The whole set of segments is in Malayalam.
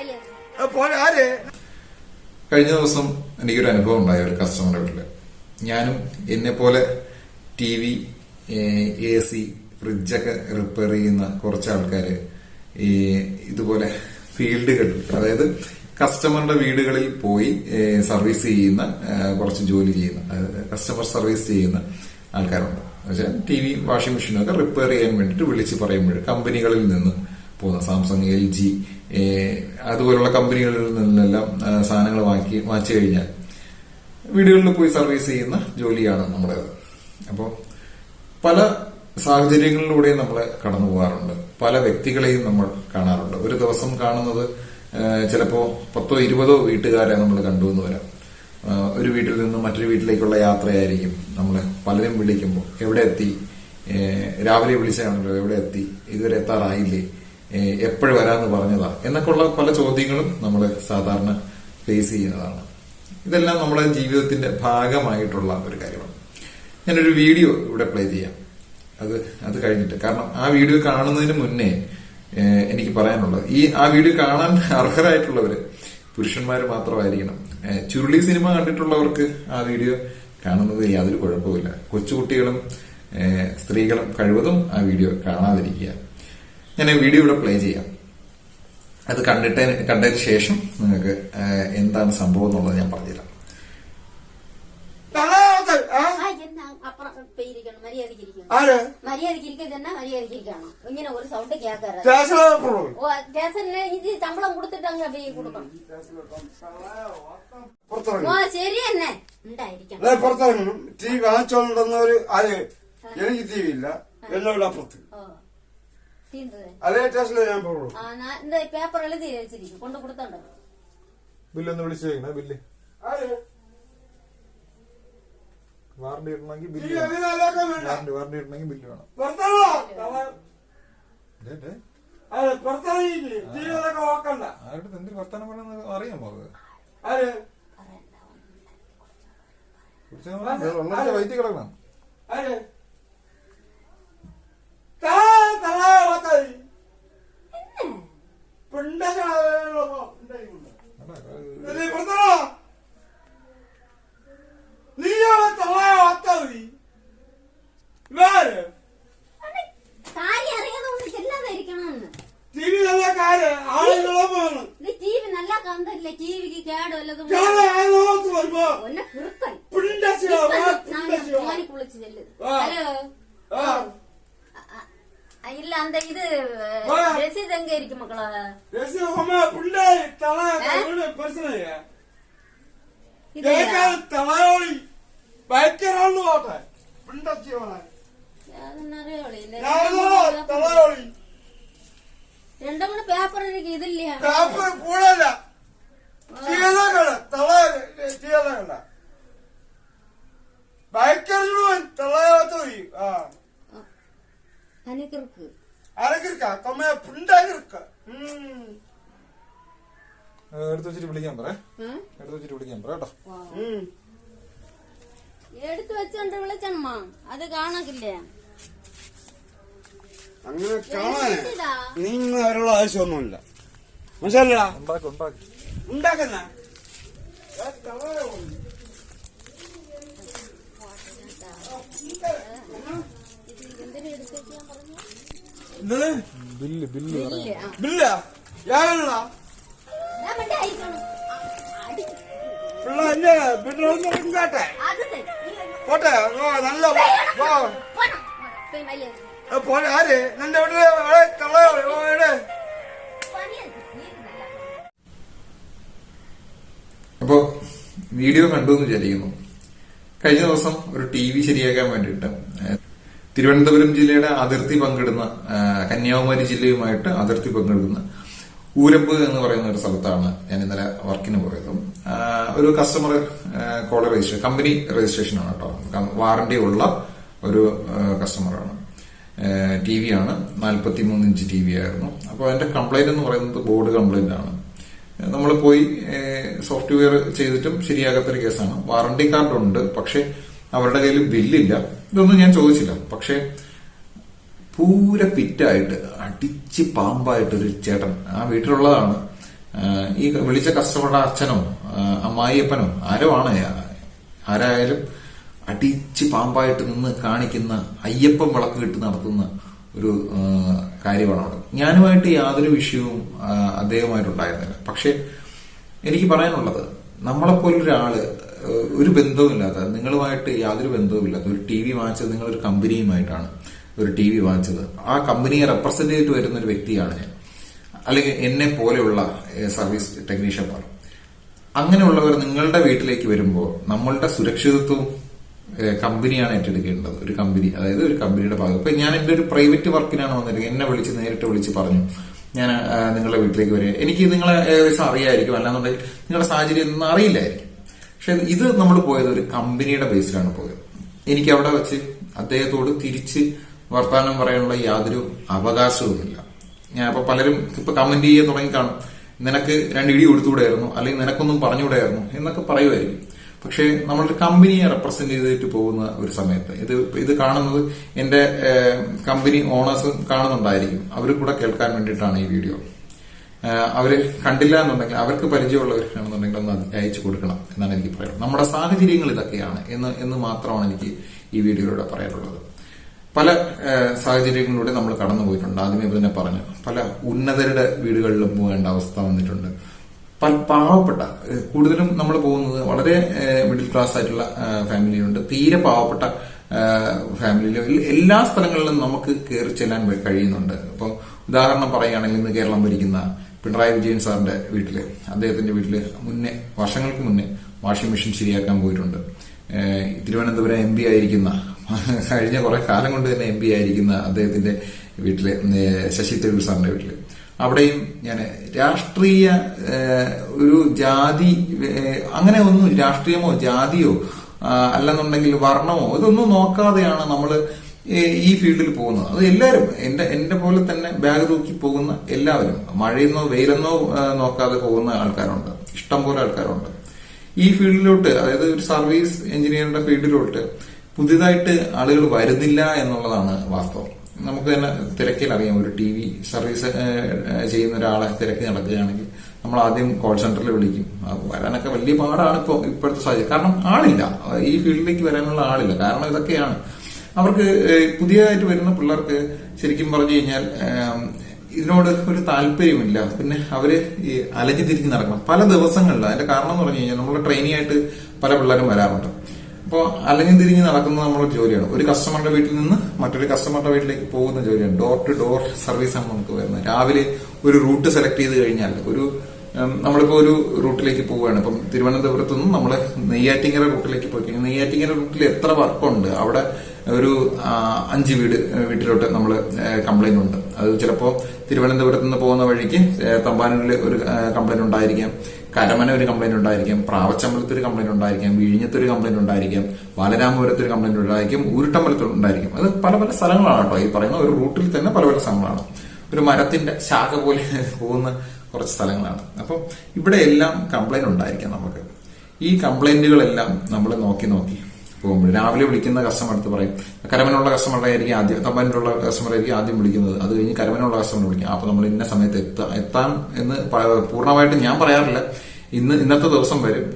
ആര്? കഴിഞ്ഞ ദിവസം എനിക്കൊരു അനുഭവം ഉണ്ടായി ഒരു കസ്റ്റമറുടെ വീട്ടിൽ. ഞാനും എന്നെ പോലെ ടി വി എ സി ഫ്രിഡ്ജൊക്കെ റിപ്പയർ ചെയ്യുന്ന കുറച്ച് ആൾക്കാര് ഈ ഇതുപോലെ ഫീൽഡുകൾ അതായത് കസ്റ്റമറുടെ വീടുകളിൽ പോയി സർവീസ് ചെയ്യുന്ന കുറച്ച് ജോലി ചെയ്യുന്ന കസ്റ്റമർ സർവീസ് ചെയ്യുന്ന ആൾക്കാരുണ്ട്. പക്ഷേ ടി വി വാഷിംഗ് മെഷീനൊക്കെ റിപ്പയർ ചെയ്യാൻ വേണ്ടിയിട്ട് വിളിച്ച് പറയുമ്പോൾ കമ്പനികളിൽ നിന്ന് പോകുന്ന സാംസങ് എൽ ജി അതുപോലുള്ള കമ്പനികളിൽ നിന്നെല്ലാം സാധനങ്ങൾ വാങ്ങി വാങ്ങിച്ചു കഴിഞ്ഞാൽ വീടുകളിൽ പോയി സർവീസ് ചെയ്യുന്ന ജോലിയാണ് നമ്മുടേത് അപ്പോൾ പല സാഹചര്യങ്ങളിലൂടെയും നമ്മൾ കടന്നു പോകാറുണ്ട്. പല വ്യക്തികളെയും നമ്മൾ കാണാറുണ്ട്. ഒരു ദിവസം കാണുന്നത് ചിലപ്പോൾ ചിലപ്പോ പത്തോ ഇരുപതോ വീട്ടുകാരെ നമ്മൾ കണ്ടു എന്ന് വരാം. ഒരു വീട്ടിൽ നിന്ന് മറ്റൊരു വീട്ടിലേക്കുള്ള യാത്രയായിരിക്കും നമ്മൾ പലരും വിളിക്കുമ്പോൾ. എവിടെ എത്തി? രാവിലെ വിളിച്ചാണല്ലോ എവിടെ എത്തി? ഇതുവരെ എത്താറായില്ലേ? എപ്പോഴും വരാമെന്ന് പറഞ്ഞതാ. എന്നൊക്കെയുള്ള പല ചോദ്യങ്ങളും നമ്മൾ സാധാരണ ഫേസ് ചെയ്യുന്നതാണ്. ഇതെല്ലാം നമ്മുടെ ജീവിതത്തിന്റെ ഭാഗമായിട്ടുള്ള ഒരു കാര്യമാണ്. ഞാനൊരു വീഡിയോ ഇവിടെ പ്ലേ ചെയ്യാം. അത് അത് കഴിഞ്ഞിട്ട്. കാരണം ആ വീഡിയോ കാണുന്നതിന് മുന്നേ എനിക്ക് പറയാനുള്ളത് ഈ ആ വീഡിയോ കാണാൻ അർഹരായിട്ടുള്ളവര് പുരുഷന്മാർ മാത്രമായിരിക്കണം. ചുരുളി സിനിമ കണ്ടിട്ടുള്ളവർക്ക് ആ വീഡിയോ കാണുന്നത് യാതൊരു കുഴപ്പമില്ല കൊച്ചുകുട്ടികളും സ്ത്രീകളും കഴിവതും ആ വീഡിയോ കാണാതിരിക്കുക. ഞാൻ ഈ വീഡിയോ ഇവിടെ പ്ലേ ചെയ്യാം. അത് കണ്ടിട്ട് കണ്ടതിന് ശേഷം നിങ്ങൾക്ക് എന്താണ് സംഭവം എന്നുള്ളത് ഞാൻ പറഞ്ഞുതരാം. ഇങ്ങനെ ഒരു സൗണ്ട് കേൾക്കാറ് സ്റ്റേഷനിൽ ഓ സ്റ്റേഷനിൽ ഇത് ശമ്പളം കൊടുത്തിട്ട് അങ്ങ് പോയി കൊടുക്കണം. പുറത്തിറങ്ങും. ഓ ശരി തന്നെ ഉണ്ടായിരിക്കണം അതെ പുറത്തിറങ്ങും. ടി വി വാങ്ങിച്ചോണ്ടെന്നവര് ആര്? എനിക്ക് ടി വി ഇല്ല. എന്നോട് അപ്പുറത്ത്. അതേ. സ്റ്റേഷനിൽ ഞാൻ പോകുള്ളൂ പേപ്പർ എഴുതി വെച്ചിരിക്കും. കൊണ്ട് കൊടുത്തോണ്ടോ. ബില്ലൊന്ന് വിളിച്ചു ബില്ല്. ആര്? വാറണ്ടി ഇടണമെങ്കിൽ ബില്ല് വാറണ്ടി വാറണ്ടി ഇടണമെങ്കിൽ ബില്ല് വേണം. ആരുടെ എന്തൊരു വർത്താനം പറയണമെന്ന് അറിയാമോ അത്? വൈദ്യ കിടക്കണം. ആര് തല- തലയാത്ത ഈ. രണ്ടു മൂന്ന് പേപ്പർ എനിക്ക് ഇതില്ല. പേപ്പർ കൂടല്ല ചീലകൾ തള ചീലകള ബൈക്കറിലും തളയാത്ത ആ. അനക്കിർക്ക്. അനക്കിർക്കാ? കമ്മ പുണ്ടാക്കിർക്ക ഉം. എടുത്തു വെച്ചിട്ട് വിളിക്കാൻ പറ. എടുത്തു വെച്ചിട്ട് വിളിക്കാൻ പറ കേട്ടോ. എടുത്തു വെച്ചോണ്ട് വിളിച്ചമ്മ അത് കാണക്കില്ലേ? അങ്ങനെ കാണാൻ നിങ്ങൾ അവരുള്ള ആവശ്യമൊന്നുമില്ല. മനസ്സിലല്ലടാ ഉണ്ടാക്കി ഉണ്ടാക്കി. ഉണ്ടാക്കുന്ന? ബില്ല് ബില്ല് ബില്ല യാ പിള്ള എന്റെ വീട്ടിലൊന്നും ഉണ്ടാട്ടെ പോട്ടെ ഓ നല്ല അപ്പോ വീഡിയോ കണ്ടു എന്ന് വിചാരിക്കുന്നു. കഴിഞ്ഞ ദിവസം ഒരു ടി വി ശരിയാക്കാൻ വേണ്ടിയിട്ട് തിരുവനന്തപുരം ജില്ലയുടെ അതിർത്തി പങ്കിടുന്ന കന്യാകുമാരി ജില്ലയുമായിട്ട് അതിർത്തി പങ്കിടുന്ന ഊരമ്പ് എന്ന് പറയുന്ന ഒരു സ്ഥലത്താണ് ഞാൻ ഇന്നലെ വർക്കിന് പോയത്. ഒരു customer call registration company registration ആണ് കേട്ടോ. വാറണ്ടി ഉള്ള ഒരു കസ്റ്റമറാണ് ടി വി ആണ്. നാൽപ്പത്തി മൂന്ന് ഇഞ്ച് ടി വി ആയിരുന്നു. അപ്പോൾ അതിന്റെ കംപ്ലൈന്റ് എന്ന് പറയുന്നത് ബോർഡ് കംപ്ലൈന്റ് ആണ്. നമ്മൾ പോയി സോഫ്റ്റ്വെയർ ചെയ്തിട്ടും ശരിയാകാത്തൊരു കേസാണ്. വാറണ്ടി കാർഡ് ഉണ്ട് പക്ഷേ അവരുടെ കയ്യിൽ ബില്ലില്ല ഇതൊന്നും ഞാൻ ചോദിച്ചില്ല. പക്ഷെ പൂര പിറ്റായിട്ട് അടിച്ച് പാമ്പായിട്ട് ഒരു ചേട്ടൻ ആ വീട്ടിലുള്ളതാണ്. ഈ വിളിച്ച കസ്റ്റമറുടെ അച്ഛനോ അമ്മായിയപ്പനോ ആരോ ആണ് ആരായാലും അടിച്ച് പാമ്പായിട്ട് നിന്ന് കാണിക്കുന്ന അയ്യപ്പൻ വിളക്ക് കിട്ടി നടത്തുന്ന ഒരു കാര്യമാണ് അവിടെ. ഞാനുമായിട്ട് യാതൊരു വിഷയവും അദ്ദേഹമായിട്ടുണ്ടായിരുന്നില്ല പക്ഷെ എനിക്ക് പറയാനുള്ളത് നമ്മളെപ്പോലൊരാൾ ഒരു ഒരു ബന്ധവുമില്ലാത്ത നിങ്ങളുമായിട്ട് യാതൊരു ബന്ധവുമില്ലാത്ത ഒരു ടി വി വാങ്ങിച്ചത് നിങ്ങളൊരു കമ്പനിയുമായിട്ടാണ്. ഒരു ടി വി വാങ്ങിച്ചത്. ആ കമ്പനിയെ റെപ്രസെന്റ് ചെയ്തിട്ട് വരുന്ന ഒരു വ്യക്തിയാണ് ഞാൻ. അല്ലെങ്കിൽ എന്നെ പോലെയുള്ള സർവീസ് ടെക്നീഷ്യന്മാർ അങ്ങനെയുള്ളവർ നിങ്ങളുടെ വീട്ടിലേക്ക് വരുമ്പോൾ നമ്മളുടെ സുരക്ഷിതത്വവും കമ്പനിയാണ് ഏറ്റെടുക്കേണ്ടത്. ഒരു കമ്പനി അതായത് ഒരു കമ്പനിയുടെ ഭാഗം. ഇപ്പൊ ഞാൻ എന്റെ ഒരു പ്രൈവറ്റ് വർക്കിനാണ് വന്നിരിക്കുന്നത്. എന്നെ വിളിച്ച് നേരിട്ട് വിളിച്ച് പറഞ്ഞു ഞാൻ നിങ്ങളുടെ വീട്ടിലേക്ക് വരിക. എനിക്ക് നിങ്ങളെ ഏകദേശം അറിയായിരിക്കും. അല്ലാന്നുണ്ടെങ്കിൽ നിങ്ങളുടെ സാഹചര്യം ഒന്നും അറിയില്ലായിരിക്കും. പക്ഷെ ഇത് നമ്മൾ പോയത് ഒരു കമ്പനിയുടെ ബേസിലാണ് പോയത്. എനിക്ക് അവിടെ വെച്ച് അദ്ദേഹത്തോട് തിരിച്ച് വർത്തമാനം പറയാനുള്ള യാതൊരു അവകാശവുമില്ല. ഞാൻ അപ്പൊ പലരും ഇപ്പൊ കമന്റ് ചെയ്യാൻ തുടങ്ങി കാണും നിനക്ക് രണ്ട് ഇടി കൊടുത്തുകൂടായിരുന്നു അല്ലെങ്കിൽ നിനക്കൊന്നും പറഞ്ഞുകൂടായിരുന്നു എന്നൊക്കെ പറയുമായിരിക്കും. പക്ഷേ നമ്മളൊരു കമ്പനിയെ റെപ്രസെന്റ് ചെയ്തിട്ട് പോകുന്ന ഒരു സമയത്ത് ഇത് ഇത് കാണുന്നത് എന്റെ കമ്പനി ഓണേഴ്സും കാണുന്നുണ്ടായിരിക്കും. അവർ കൂടെ കേൾക്കാൻ വേണ്ടിയിട്ടാണ് ഈ വീഡിയോ അവർ കണ്ടില്ല എന്നുണ്ടെങ്കിൽ അവർക്ക് പരിചയമുള്ളവരാണെന്നുണ്ടെങ്കിൽ ഒന്ന് അയച്ചു കൊടുക്കണം എന്നാണ് എനിക്ക് പറയുന്നത് നമ്മുടെ സാഹചര്യങ്ങൾ ഇതൊക്കെയാണ് എന്ന് എന്ന് മാത്രമാണ് എനിക്ക് ഈ വീഡിയോയിലൂടെ പറയാനുള്ളത്. പല സാഹചര്യങ്ങളിലൂടെ നമ്മൾ കടന്നു പോയിട്ടുണ്ട്. ആദ്യമേ തന്നെ പറഞ്ഞു. പല ഉന്നതരുടെ വീടുകളിലും പോകേണ്ട അവസ്ഥ വന്നിട്ടുണ്ട്. പല പാവപ്പെട്ട കൂടുതലും നമ്മൾ പോകുന്നത് വളരെ മിഡിൽ ക്ലാസ് ആയിട്ടുള്ള ഫാമിലിയുണ്ട് തീരെ പാവപ്പെട്ട ഫാമിലിയിലും എല്ലാ സ്ഥലങ്ങളിലും നമുക്ക് കയറി ചെല്ലാൻ കഴിയുന്നുണ്ട്. ഇപ്പോൾ ഉദാഹരണം പറയുകയാണെങ്കിൽ ഇന്ന് കേരളം ഭരിക്കുന്ന പിണറായി വിജയൻ സാറിന്റെ വീട്ടിൽ അദ്ദേഹത്തിന്റെ വീട്ടിൽ മുന്നേ വർഷങ്ങൾക്ക് മുന്നേ വാഷിംഗ് മെഷീൻ ശരിയാക്കാൻ പോയിട്ടുണ്ട്. തിരുവനന്തപുരം എം പി ആയിരിക്കുന്ന കഴിഞ്ഞ കുറെ കാലം കൊണ്ട് തന്നെ എം പി ആയിരിക്കുന്ന അദ്ദേഹത്തിന്റെ വീട്ടിൽ ശശി തരൂർ സാറിന്റെ വീട്ടിൽ. അവിടെയും ഞാൻ രാഷ്ട്രീയ ഒരു ജാതി അങ്ങനെ ഒന്നും രാഷ്ട്രീയമോ ജാതിയോ അല്ലെന്നുണ്ടെങ്കിൽ വർണമോ ഇതൊന്നും നോക്കാതെയാണ് നമ്മൾ ഈ ഫീൽഡിൽ പോകുന്നത്. അത് എല്ലാവരും എന്റെ എന്റെ പോലെ തന്നെ ബാഗ് തൂക്കി പോകുന്ന എല്ലാവരും മഴയെന്നോ വെയിലെന്നോ നോക്കാതെ പോകുന്ന ആൾക്കാരുണ്ട്. ഇഷ്ടം പോലെ ആൾക്കാരുണ്ട്. ഈ ഫീൽഡിലോട്ട് അതായത് ഒരു സർവീസ് എഞ്ചിനീയറിന്റെ ഫീൽഡിലോട്ട് പുതിയതായിട്ട് ആളുകൾ വരുന്നില്ല എന്നുള്ളതാണ് വാസ്തവം. നമുക്ക് തന്നെ തിരക്കിൽ അറിയാം ഒരു ടി വി സർവീസ് ചെയ്യുന്ന ഒരാളെ തിരക്കി നടക്കുകയാണെങ്കിൽ നമ്മൾ ആദ്യം കോൾ സെന്ററിൽ വിളിക്കും. വരാനൊക്കെ വലിയ പാടാണ് ഇപ്പോൾ ഇപ്പോഴത്തെ സാഹചര്യം. കാരണം ആളില്ല. ഈ ഫീൽഡിലേക്ക് വരാനുള്ള ആളില്ല. കാരണം ഇതൊക്കെയാണ്. അവർക്ക് പുതിയതായിട്ട് വരുന്ന പിള്ളേർക്ക് ശരിക്കും പറഞ്ഞു കഴിഞ്ഞാൽ ഇതിനോട് ഒരു താല്പര്യമില്ല പിന്നെ അവർ അലഞ്ഞു തിരിഞ്ഞ് നടക്കണം. പല ദിവസങ്ങളിൽ അതിന്റെ കാരണം എന്ന് പറഞ്ഞു കഴിഞ്ഞാൽ നമ്മൾ ട്രെയിനിങ് ആയിട്ട് പല പിള്ളേരും വരാറുണ്ട്. അപ്പോൾ അല്ലെങ്കിൽ തിരിഞ്ഞ് നടക്കുന്നത് നമ്മുടെ ജോലിയാണ്. ഒരു കസ്റ്റമറുടെ വീട്ടിൽ നിന്ന് മറ്റൊരു കസ്റ്റമറുടെ വീട്ടിലേക്ക് പോകുന്ന ജോലിയാണ്. ഡോർ ടു ഡോർ സർവീസ് സർവീസാണ് നമുക്ക് വരുന്നത്. രാവിലെ ഒരു റൂട്ട് സെലക്ട് ചെയ്ത് കഴിഞ്ഞാൽ ഒരു നമ്മളിപ്പോൾ നമ്മളിപ്പോ ഒരു റൂട്ടിലേക്ക് പോവുകയാണ്. ഇപ്പം തിരുവനന്തപുരത്ത് നിന്ന് നമ്മൾ നെയ്യാറ്റിങ്ങര റൂട്ടിലേക്ക് പോയി കഴിഞ്ഞാൽ നെയ്യാറ്റിങ്ങര റൂട്ടിൽ എത്ര വർക്കുണ്ട് അവിടെ ഒരു അഞ്ച് വീട് വീട്ടിലോട്ട് നമ്മൾ കംപ്ലൈന്റ് ഉണ്ട്. അത് ചിലപ്പോൾ തിരുവനന്തപുരത്ത് നിന്ന് പോകുന്ന വഴിക്ക് തമ്പാനൂരിൽ ഒരു കംപ്ലൈന്റ് ഉണ്ടായിരിക്കാം. കരമന ഒരു കംപ്ലൈന്റ് ഉണ്ടായിരിക്കാം പ്രാവച്ചമ്പലത്ത് ഒരു കംപ്ലൈന്റ് ഉണ്ടായിരിക്കാം വിഴിഞ്ഞത്ത് ഒരു കംപ്ലൈന്റ് ഉണ്ടായിരിക്കാം ബാലരാമപുരത്ത് ഒരു കംപ്ലൈന്റ് ഉണ്ടായിരിക്കും ഊരുട്ടമ്പലത്ത് ഉണ്ടായിരിക്കും. അത് പല പല സ്ഥലങ്ങളാണ് കേട്ടോ. ഈ പറയുന്ന ഒരു റൂട്ടിൽ തന്നെ പല പല സ്ഥലങ്ങളാണ്. ഒരു മരത്തിന്റെ ശാഖ പോലെ പോകുന്ന കുറച്ച് സ്ഥലങ്ങളാണ്. അപ്പം ഇവിടെ എല്ലാം കംപ്ലൈന്റ് ഉണ്ടായിരിക്കാം നമുക്ക്. ഈ കംപ്ലൈന്റുകളെല്ലാം നമ്മൾ നോക്കി നോക്കി പോകുമ്പോൾ രാവിലെ വിളിക്കുന്ന കസ്റ്റമർ അടുത്ത് പറയും കരമനുള്ള കസ്റ്റമറുടെ ആയിരിക്കും ആദ്യം തമ്പാനിലുള്ള കസ്റ്റമർ ആയിരിക്കും ആദ്യം വിളിക്കുന്നത്. അത് കഴിഞ്ഞ് കരമനുള്ള കസ്റ്റമർ വിളിക്കും. അപ്പൊ നമ്മൾ ഇന്ന സമയത്ത് എത്താ എത്താൻ എന്ന് പൂർണമായിട്ട് ഞാൻ പറയാറില്ല. ഇന്ന് ഇന്നത്തെ ദിവസം വരും.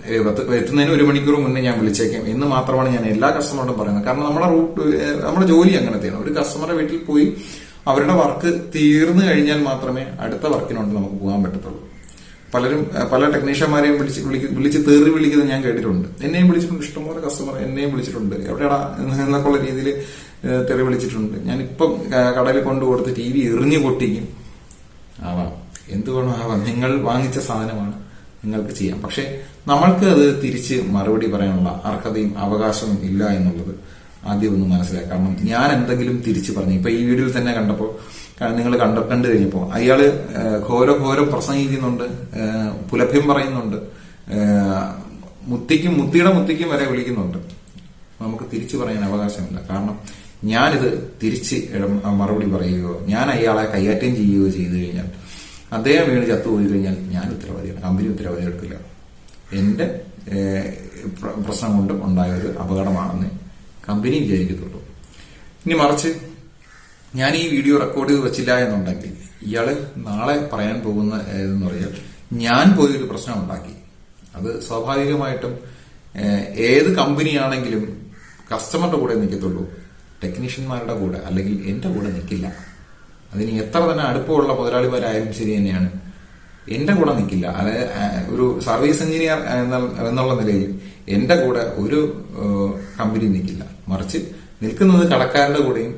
എത്തുന്നതിന് ഒരു മണിക്കൂർ മുന്നേ ഞാൻ വിളിച്ചേക്കാം. എന്ന് മാത്രമാണ് ഞാൻ എല്ലാ കസ്റ്റമറോടും പറയുന്നത്. കാരണം നമ്മുടെ റൂട്ട് നമ്മുടെ ജോലി അങ്ങനത്തെയാണ് ഒരു കസ്റ്റമറുടെ വീട്ടിൽ പോയി അവരുടെ വർക്ക് തീർന്നു കഴിഞ്ഞാൽ മാത്രമേ അടുത്ത വർക്കിനോട്ട് നമുക്ക് പോകാൻ പറ്റത്തുള്ളൂ. പലരും പല ടെക്നീഷ്യന്മാരെയും വിളിച്ച് വിളിക്ക് വിളിച്ച് തേറി വിളിക്കുന്നത് ഞാൻ കേട്ടിട്ടുണ്ട്. എന്നെയും വിളിച്ചിട്ടുണ്ട് ഇഷ്ടംപോലെ കസ്റ്റമർ എന്നെയും വിളിച്ചിട്ടുണ്ട്. എവിടെയാടാ എന്നൊക്കെയുള്ള രീതിയിൽ തെറി വിളിച്ചിട്ടുണ്ട്. ഞാനിപ്പം കടയിൽ കൊണ്ടു കൊടുത്ത് ടി വി എറിഞ്ഞു പൊട്ടിക്കും. ആവാം. എന്ത് വേണം ആവാം. നിങ്ങൾ വാങ്ങിച്ച സാധനമാണ് നിങ്ങൾക്ക് ചെയ്യാം. പക്ഷെ നമ്മൾക്ക് അത് തിരിച്ച് മറുപടി പറയാനുള്ള അർഹതയും അവകാശവും ഇല്ല എന്നുള്ളത് ആദ്യം ഒന്ന് മനസ്സിലാക്കാം. കാരണം ഞാൻ എന്തെങ്കിലും തിരിച്ചു പറഞ്ഞു. ഇപ്പൊ ഈ വീഡിയോയിൽ തന്നെ കണ്ടപ്പോൾ നിങ്ങൾ കണ്ട കണ്ടു കഴിഞ്ഞപ്പോൾ അയാൾ ഘോര ഘോരം പ്രസംഗിക്കുന്നുണ്ട്. പുലഭ്യം പറയുന്നുണ്ട്. മുത്തിക്കും മുത്തിയുടെ മുത്തിക്കും വരെ വിളിക്കുന്നുണ്ട്. നമുക്ക് തിരിച്ചു പറയാൻ അവകാശമില്ല. കാരണം ഞാനിത് തിരിച്ച് മറുപടി പറയുകയോ ഞാൻ അയാളെ കൈയാറ്റം ചെയ്യുകയോ ചെയ്തു കഴിഞ്ഞാൽ അദ്ദേഹം വീണ് ചത്തുപോയി കഴിഞ്ഞാൽ ഞാൻ ഉത്തരവാദിയാണ് കമ്പനി ഉത്തരവാദി എടുക്കില്ല. എന്റെ പ്രശ്നം കൊണ്ട് ഉണ്ടായ ഒരു അപകടമാണെന്ന് കമ്പനി വിചാരിക്കത്തുള്ളൂ. ഇനി മറിച്ച് ഞാൻ ഈ വീഡിയോ റെക്കോർഡ് ചെയ്ത് വെച്ചില്ല എന്നുണ്ടെങ്കിൽ ഇയാൾ നാളെ പറയാൻ പോകുന്ന എന്ന് പറഞ്ഞാൽ ഞാൻ പോയി ഒരു പ്രശ്നം ഉണ്ടാക്കി. അത് സ്വാഭാവികമായിട്ടും ഏത് കമ്പനിയാണെങ്കിലും കസ്റ്റമറുടെ കൂടെ നിൽക്കത്തുള്ളൂ ടെക്നീഷ്യന്മാരുടെ കൂടെ അല്ലെങ്കിൽ എന്റെ കൂടെ നിൽക്കില്ല അതിന് എത്ര തന്നെ അടുപ്പമുള്ള മുതലാളിമാരായാലും ശരി തന്നെയാണ്. എന്റെ കൂടെ നിൽക്കില്ല അത് ഒരു സർവീസ് എഞ്ചിനീയർ എന്നുള്ള നിലയിൽ എന്റെ കൂടെ ഒരു കമ്പനി നിൽക്കില്ല മറിച്ച് നിൽക്കുന്നത് കടക്കാരുടെ കൂടെയും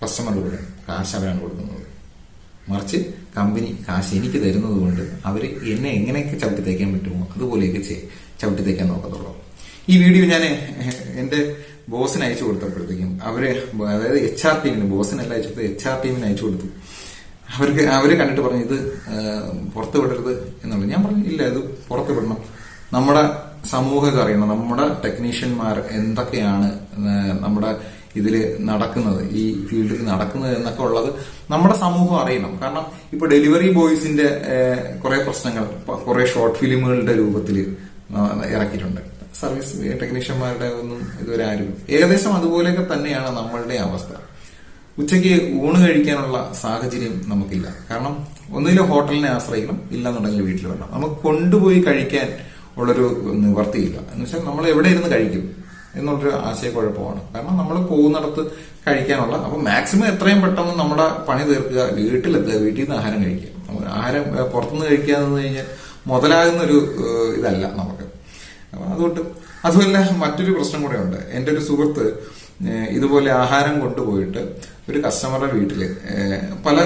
കസ്റ്റമറുടെ കൊടുക്കണം കാശ് അവരാണ് കൊടുക്കുന്നത്. മറിച്ച് കമ്പനി കാശ് എനിക്ക് തരുന്നത് കൊണ്ട് അവർ എന്നെ എങ്ങനെയൊക്കെ ചവിട്ടി തേക്കാൻ പറ്റുമോ അതുപോലെയൊക്കെ ചെയ് ചവിട്ടി തേക്കാൻ നോക്കത്തുള്ളൂ. ഈ വീഡിയോ ഞാൻ എന്റെ ബോസിന് അയച്ചു കൊടുത്തപ്പോഴത്തേക്കും അവർ അതായത് എച്ച് ആർ ടീമിന് ബോസിനല്ല അയച്ചു കൊടുത്തത് എച്ച് ആർ ടീമിന് അയച്ചു കൊടുത്തു. അവർക്ക് അവർ കണ്ടിട്ട് പറഞ്ഞു ഇത് പുറത്ത് വിടരുത് എന്നുള്ളത്. ഞാൻ പറഞ്ഞു ഇല്ല ഇത് പുറത്ത് വിടണം. നമ്മുടെ സമൂഹം ഇത് അറിയണം. നമ്മുടെ ടെക്നീഷ്യന്മാർ എന്തൊക്കെയാണ് നമ്മുടെ ഇതിൽ നടക്കുന്നത് ഈ ഫീൽഡിൽ നടക്കുന്നത് എന്നൊക്കെ ഉള്ളത് നമ്മുടെ സമൂഹം അറിയണം. കാരണം ഇപ്പൊ ഡെലിവറി ബോയ്സിന്റെ കുറെ പ്രശ്നങ്ങൾ കുറെ ഷോർട്ട് ഫിലിമുകളുടെ രൂപത്തിൽ ഇറക്കിയിട്ടുണ്ട്. സർവീസ് ടെക്നീഷ്യന്മാരുടെ ഒന്നും ഇതുവരെ ആരും ഏകദേശം അതുപോലെയൊക്കെ തന്നെയാണ് നമ്മളുടെ അവസ്ഥ. ഉച്ചയ്ക്ക് ഊണ് കഴിക്കാനുള്ള സാഹചര്യം നമുക്കില്ല. കാരണം ഒന്നുകിൽ ഹോട്ടലിനെ ആശ്രയിക്കണം ഇല്ലെന്നുണ്ടെങ്കിൽ വീട്ടിൽ വേണം നമുക്ക് കൊണ്ടുപോയി കഴിക്കാൻ ഉള്ളൊരു നിവർത്തിയില്ല. എന്ന് വെച്ചാൽ നമ്മൾ എവിടെ ഇരുന്ന് കഴിക്കും? എന്നുള്ളൊരു ആശയക്കുഴപ്പമാണ്. കാരണം നമ്മൾ പോകുന്നിടത്ത് കഴിക്കാനുള്ള അപ്പൊ മാക്സിമം എത്രയും പെട്ടെന്ന് നമ്മുടെ പണി തീർക്കുക വീട്ടിലെത്തുക വീട്ടിൽ നിന്ന് ആഹാരം കഴിക്കുക. ആഹാരം പുറത്തുനിന്ന് കഴിക്കുക എന്ന് കഴിഞ്ഞാൽ മുതലാകുന്ന ഒരു ഇതല്ല നമുക്ക്. അതുകൊണ്ട് അതുമല്ല മറ്റൊരു പ്രശ്നം കൂടെ ഉണ്ട് എന്റെ ഒരു സുഹൃത്ത് ഇതുപോലെ ആഹാരം കൊണ്ടുപോയിട്ട് ഒരു കസ്റ്റമറുടെ വീട്ടിൽ പല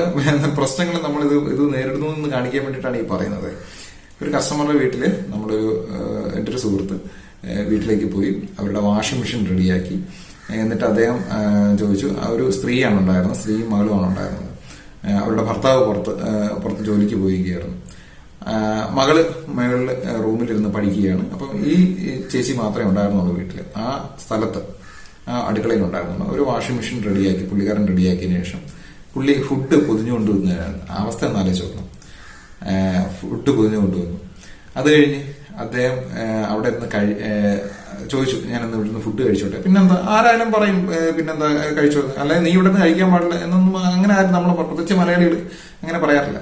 പ്രശ്നങ്ങളും നമ്മൾ ഇത് ഇത് നേരിടുന്നു എന്ന് കാണിക്കാൻ വേണ്ടിയിട്ടാണ് ഈ പറയുന്നത്. ഒരു കസ്റ്റമറുടെ വീട്ടിൽ നമ്മളൊരു എന്റെ ഒരു സുഹൃത്ത് വീട്ടിലേക്ക് പോയി അവരുടെ വാഷിംഗ് മെഷീൻ റെഡിയാക്കി. എന്നിട്ട് അദ്ദേഹം ചോദിച്ചു ആ ഒരു സ്ത്രീയാണ് ഉണ്ടായിരുന്നത് സ്ത്രീയും മകളുമാണ് ഉണ്ടായിരുന്നത്. അവരുടെ ഭർത്താവ് പുറത്ത് പുറത്ത് ജോലിക്ക് പോയിരിക്കുകയായിരുന്നു. മകൾ മകളിൽ റൂമിലിരുന്ന് പഠിക്കുകയാണ്. അപ്പം ഈ ചേച്ചി മാത്രമേ ഉണ്ടായിരുന്നുള്ളൂ വീട്ടിൽ ആ സ്ഥലത്ത് ആ അടുക്കളയിൽ ഉണ്ടായിരുന്നു. ഒരു വാഷിംഗ് മെഷീൻ റെഡിയാക്കി പുള്ളിക്കാരൻ റെഡിയാക്കിയതിനു ശേഷം പുള്ളി ഫുഡ് പൊതിഞ്ഞു കൊണ്ടുവന്ന അവസ്ഥ എന്നാലേ ചോദിക്കണം ഫുഡ് പൊതിഞ്ഞു അത് കഴിഞ്ഞ് അദ്ദേഹം അവിടെ നിന്ന് കഴി ചോദിച്ചു ഇന്ന് ഇവിടുന്ന് ഫുഡ് കഴിച്ചോട്ടെ? പിന്നെന്താ ആരായാലും പറയും പിന്നെന്താ കഴിച്ചോ? അല്ലെങ്കിൽ നീ ഇവിടെ നിന്ന് കഴിക്കാൻ പാടില്ല. എന്നൊന്നും അങ്ങനെ ആരും നമ്മൾ പ്രത്യേകിച്ച് മലയാളികൾ അങ്ങനെ പറയാറില്ല.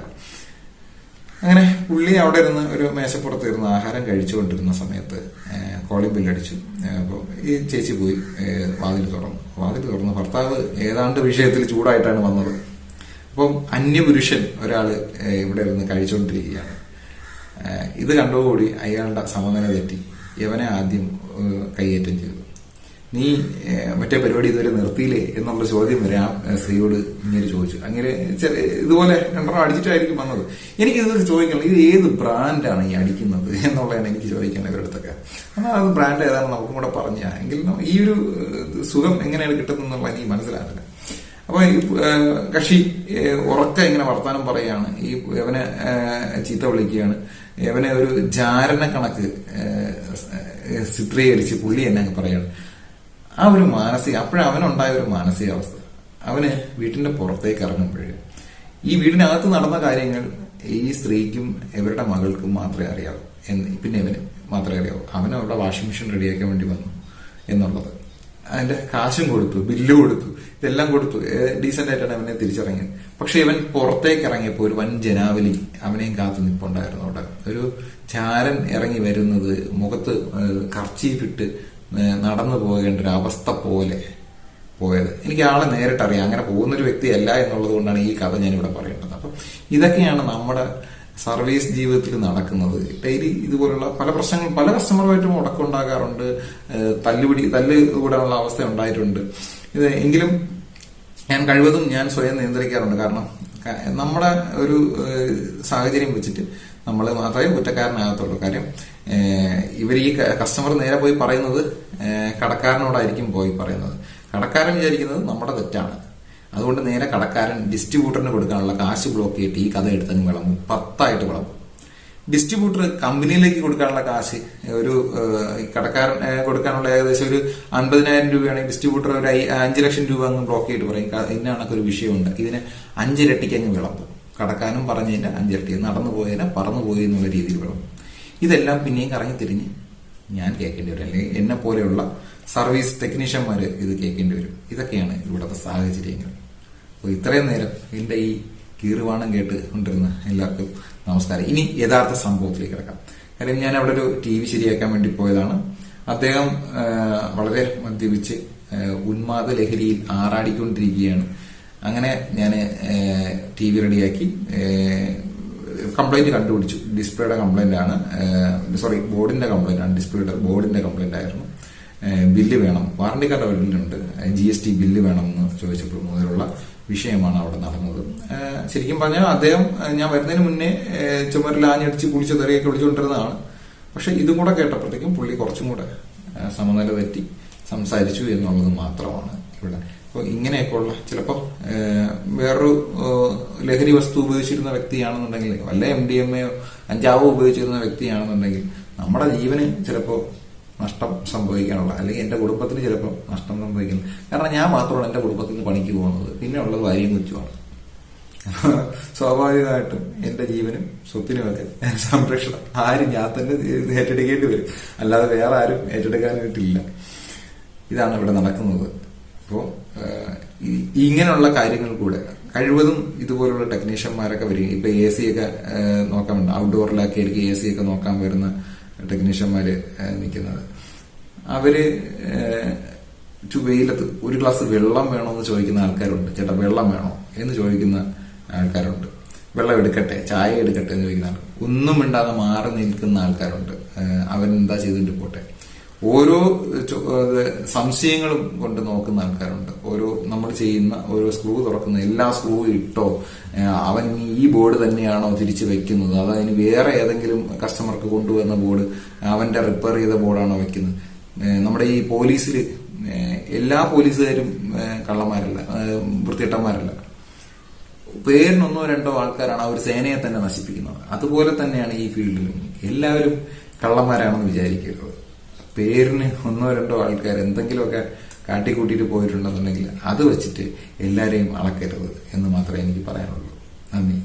അങ്ങനെ പുള്ളി അവിടെ ഇരുന്ന് ഒരു മേശപ്പുറത്ത് ഇരുന്ന് ആഹാരം കഴിച്ചുകൊണ്ടിരുന്ന സമയത്ത് കോളിംഗ് ബില്ലടിച്ചു അപ്പോൾ ഈ ചേച്ചി പോയി വാതിൽ തുറന്നു. വാതിൽ തുറന്ന് ഭർത്താവ് ഏതാണ്ട് വിഷയത്തിൽ ചൂടായിട്ടാണ് വന്നത്. അപ്പം അന്യപുരുഷൻ ഒരാൾ ഇവിടെ ഇരുന്ന് കഴിച്ചുകൊണ്ടിരിക്കുകയാണ്. ഇത് കണ്ടോടുകൂടി അയാളുടെ സമനില തെറ്റി. യവനെ ആദ്യം കൈയേറ്റം ചെയ്തു. നീ മറ്റേ പരിപാടി ഇതുവരെ നിർത്തിയില്ലേ എന്നുള്ള ചോദ്യം വരെ ആ സ്ത്രീയോട് ഇങ്ങനെ ചോദിച്ചു. അങ്ങനെ ഇതുപോലെ രണ്ടെണ്ണം അടിച്ചിട്ടായിരിക്കും വന്നത്. എനിക്ക് ഇത് ചോദിക്കണം ഇത് ഏത് ബ്രാൻഡാണ് ഈ അടിക്കുന്നത് എന്നുള്ളതാണ് എനിക്ക് ചോദിക്കേണ്ടത് ഇവരടുത്തൊക്കെ എന്നാൽ അത് ബ്രാൻഡ് ഏതാണ് നമുക്കും കൂടെ പറഞ്ഞ എങ്കിൽ ഈ ഒരു സുഖം എങ്ങനെയാണ് കിട്ടുന്നതെന്നുള്ള എനിക്ക് മനസ്സിലാകില്ല അപ്പൊ ഈ കക്ഷി ഉറക്ക ഇങ്ങനെ വർത്താനം പറയാണ് ഈ ഇവനെ ചീത്ത വിളിക്കുകയാണ്. ഇവനെ ഒരു ജാരണ കണക്ക് ചിത്രീകരിച്ച് പുള്ളി എന്നെ അങ്ങ് ആ ഒരു മാനസിക അപ്പോഴവനുണ്ടായ ഒരു മാനസികാവസ്ഥ അവന് വീട്ടിന്റെ പുറത്തേക്ക് ഇറങ്ങുമ്പോഴേ ഈ വീടിനകത്ത് നടന്ന കാര്യങ്ങൾ ഈ സ്ത്രീക്കും ഇവരുടെ മകൾക്കും മാത്രമേ അറിയാവൂ. എന്ന് പിന്നെ ഇവന് മാത്രമേ അറിയാവൂ. അവൻ വാഷിംഗ് മെഷീൻ റെഡിയാക്കാൻ വേണ്ടി വന്നു എന്നുള്ളത്. അതിന്റെ കാശും കൊടുത്തു ബില്ല് കൊടുത്തു ഇതെല്ലാം കൊടുത്തു. ഡീസെന്റ് ആയിട്ടാണ് അവനെ തിരിച്ചിറങ്ങിയത്. പക്ഷെ ഇവൻ പുറത്തേക്ക് ഇറങ്ങിയപ്പോൾ ഒരു വൻ ജനാവലി അവനെയും കാത്തു നിൽപ്പുണ്ടായിരുന്നു അവിടെ. ഒരു ചാരൻ ഇറങ്ങി വരുന്നത് മുഖത്ത് കർച്ചീഫിട്ട് നടന്നു പോകേണ്ട ഒരു അവസ്ഥ പോലെ പോയത്. എനിക്ക് ആളെ നേരിട്ടറിയാം. അങ്ങനെ പോകുന്നൊരു വ്യക്തിയല്ല എന്നുള്ളത് കൊണ്ടാണ് ഈ കഥ ഞാൻ ഇവിടെ പറയുന്നത് അപ്പം ഇതൊക്കെയാണ് നമ്മുടെ സർവീസ് ജീവിതത്തിൽ നടക്കുന്നത്. ഡെയിലി ഇതുപോലുള്ള പല പ്രശ്നങ്ങൾ പല കസ്റ്റമറുമായിട്ടും മുടക്കമുണ്ടാകാറുണ്ട് ഏഹ് തല്ലുപിടി തല്ല് കൂടാനുള്ള അവസ്ഥ ഉണ്ടായിട്ടുണ്ട്. ഇത് എങ്കിലും ഞാൻ കഴിവതും ഞാൻ സ്വയം നിയന്ത്രിക്കാറുണ്ട്. കാരണം നമ്മുടെ ഒരു സാഹചര്യം വെച്ചിട്ട് നമ്മൾ മാത്രമേ കുറ്റക്കാരനാകത്തുള്ളൂ. കാര്യം ഇവർ ഈ കസ്റ്റമർ നേരെ പോയി പറയുന്നത് കടക്കാരനോടായിരിക്കും പോയി പറയുന്നത്. കടക്കാരൻ വിചാരിക്കുന്നത് നമ്മുടെ തെറ്റാണ്. അതുകൊണ്ട് നേരെ കടക്കാരൻ ഡിസ്ട്രിബ്യൂട്ടറിന് കൊടുക്കാനുള്ള കാശ് ബ്ലോക്ക് ചെയ്തിട്ട് ഈ കഥ എടുത്തങ്ങ് വിളമ്പും. പത്തായിട്ട് വിളമ്പും. ഡിസ്ട്രിബ്യൂട്ടർ കമ്പനിയിലേക്ക് കൊടുക്കാനുള്ള കാശ് ഒരു കടക്കാരൻ കൊടുക്കാനുള്ള ഏകദേശം ഒരു അൻപതിനായിരം രൂപയാണെങ്കിൽ ഡിസ്ട്രിബ്യൂട്ടർ ഒരു അഞ്ച് ലക്ഷം രൂപ അങ്ങ് ബ്ലോക്ക് ചെയ്തിട്ട് പറയും. ഇതിനൊക്കെ ഒരു വിഷയമുണ്ട്. ഇതിന് അഞ്ചിരട്ടിക്ക് അങ്ങ് വിളമ്പും. കടക്കാരനും പറഞ്ഞതിന്റെ അഞ്ചിരട്ടി നടന്നു പോയതിനെ പറന്നു പോയി എന്നുള്ള രീതിയിൽ വിളമ്പും. ഇതെല്ലാം പിന്നെയും കറങ്ങി തിരിഞ്ഞ് ഞാൻ കേൾക്കേണ്ടി വരും. അല്ലെങ്കിൽ എന്നെ പോലെയുള്ള സർവീസ് ടെക്നീഷ്യന്മാർ ഇത് കേൾക്കേണ്ടി വരും. ഇതൊക്കെയാണ് ഇവിടുത്തെ സാഹചര്യങ്ങൾ. അപ്പോൾ ഇത്രയും നേരം എന്റെ ഈ കീറുവാണം കേട്ട് കൊണ്ടിരുന്ന എല്ലാവർക്കും നമസ്കാരം. ഇനി യഥാർത്ഥ സംഭവത്തിലേക്ക് കിടക്കാം. കാര്യം ഞാൻ അവിടെ ഒരു ടി വി ശരിയാക്കാൻ വേണ്ടി പോയതാണ്. അദ്ദേഹം വളരെ മദ്യപിച്ച് ഉന്മാദ ലഹരിയിൽ ആറാടിക്കൊണ്ടിരിക്കുകയാണ്. അങ്ങനെ ഞാൻ ടി വി റെഡിയാക്കി കംപ്ലൈന്റ് കണ്ടുപിടിച്ചു. ഡിസ്പ്ലേയുടെ കംപ്ലൈന്റ് ആണ് സോറി ബോർഡിന്റെ കംപ്ലൈന്റ് ആണ്. ഡിസ്പ്ലേയുടെ ബോർഡിന്റെ കംപ്ലൈന്റ് ആയിരുന്നു. ബില്ല് വേണം. വാറണ്ടി കാർഡ് ബില്ലുണ്ട് ജി എസ് ടി ബില്ല് വേണം എന്ന് ചോദിച്ചപ്പോൾ മുതലുള്ള വിഷയമാണ് അവിടെ നടന്നത്. ശരിക്കും പറഞ്ഞാൽ അദ്ദേഹം ഞാൻ വരുന്നതിന് മുന്നേ ചുമരിൽ ആഞ്ഞടിച്ച് കുളിച്ച് തെറിയൊക്കെ വിളിച്ചുകൊണ്ടിരുന്നതാണ്. പക്ഷെ ഇതും കൂടെ കേട്ടപ്പോഴത്തേക്കും പുള്ളി കുറച്ചും കൂടെ സമനില തെറ്റി സംസാരിച്ചു എന്നുള്ളത് മാത്രമാണ് ഇവിടെ. അപ്പോൾ ഇങ്ങനെയൊക്കെയുള്ള ചിലപ്പോൾ വേറൊരു ലഹരി വസ്തു ഉപയോഗിച്ചിരുന്ന വ്യക്തിയാണെന്നുണ്ടെങ്കിൽ വല്ല എം ഡി എം എയോ അഞ്ചാവോ ഉപയോഗിച്ചിരുന്ന വ്യക്തിയാണെന്നുണ്ടെങ്കിൽ നമ്മുടെ ജീവന് ചിലപ്പോൾ നഷ്ടം സംഭവിക്കാനുള്ള അല്ലെങ്കിൽ എന്റെ കുടുംബത്തിന് ചിലപ്പോൾ നഷ്ടം സംഭവിക്കുന്നു. കാരണം ഞാൻ മാത്രമാണ് എന്റെ കുടുംബത്തിൽ നിന്ന് പണിക്ക് പോകുന്നത്. പിന്നെ ഉള്ളത് ഭാര്യയും കൊച്ചുമാണ്. സ്വാഭാവികമായിട്ടും എന്റെ ജീവനും സ്വത്തിനുമൊക്കെ സംരക്ഷണം. ആരും ഞാൻ തന്നെ ഏറ്റെടുക്കേണ്ടി വരും. അല്ലാതെ വേറെ ആരും ഏറ്റെടുക്കാനായിട്ടില്ല. ഇതാണ് ഇവിടെ നടക്കുന്നത്. അപ്പോൾ ഇങ്ങനെയുള്ള കാര്യങ്ങൾ കൂടെ കഴിവതും ഇതുപോലുള്ള ടെക്നീഷ്യന്മാരൊക്കെ വരും ഇപ്പൊ എ സി ഒക്കെ നോക്കാൻ ഔട്ട്ഡോറിലൊക്കെ ആയിരിക്കും എ സി ഒക്കെ നോക്കാൻ വരുന്ന ടെക്നീഷ്യന്മാര് ഏഹ്, നിൽക്കുന്നത് അവർ വെയിലത്ത് ഒരു ഗ്ലാസ് വെള്ളം വേണമെന്ന് ചോദിക്കുന്ന ആൾക്കാരുണ്ട്. ചേട്ടാ വെള്ളം വേണോ? എന്ന് ചോദിക്കുന്ന ആൾക്കാരുണ്ട്. വെള്ളം എടുക്കട്ടെ ചായ എടുക്കട്ടെ എന്ന് ചോദിക്കുന്ന ആൾ ഒന്നും മിണ്ടാതെ മാറി നിൽക്കുന്ന ആൾക്കാരുണ്ട്. അവൻ എന്താ പോട്ടെ? ഓരോ സംശയങ്ങളും കൊണ്ട് നോക്കുന്ന ആൾക്കാരുണ്ട്. ഓരോ നമ്മൾ ചെയ്യുന്ന ഓരോ സ്ക്രൂ തുറക്കുന്ന എല്ലാ സ്ക്രൂ ഇട്ടോ അവൻ ഈ ബോർഡ് തന്നെയാണോ തിരിച്ചു വെക്കുന്നത്? അത് അതിന് വേറെ ഏതെങ്കിലും കസ്റ്റമർക്ക് കൊണ്ടുവന്ന ബോർഡ് അവന്റെ റിപ്പയർ ചെയ്ത ബോർഡാണോ വെക്കുന്നത്? നമ്മുടെ ഈ പോലീസിൽ എല്ലാ പോലീസുകാരും കള്ളന്മാരല്ല വൃത്തിയിട്ടന്മാരല്ല പേരിനൊന്നോ രണ്ടോ ആൾക്കാരാണ് ആ ഒരു സേനയെ തന്നെ നശിപ്പിക്കുന്നത്. അതുപോലെ തന്നെയാണ് ഈ ഫീൽഡിലും എല്ലാവരും കള്ളന്മാരാണെന്ന് വിചാരിക്കരുത്. പേരിന് ഒന്നോ രണ്ടോ ആൾക്കാർ എന്തെങ്കിലുമൊക്കെ കാട്ടിക്കൂട്ടിയിട്ട് പോയിട്ടുണ്ടെന്നുണ്ടെങ്കിൽ അത് വെച്ചിട്ട് എല്ലാവരെയും അളക്കരുത് എന്ന് മാത്രമേ എനിക്ക് പറയാനുള്ളൂ. നന്ദി.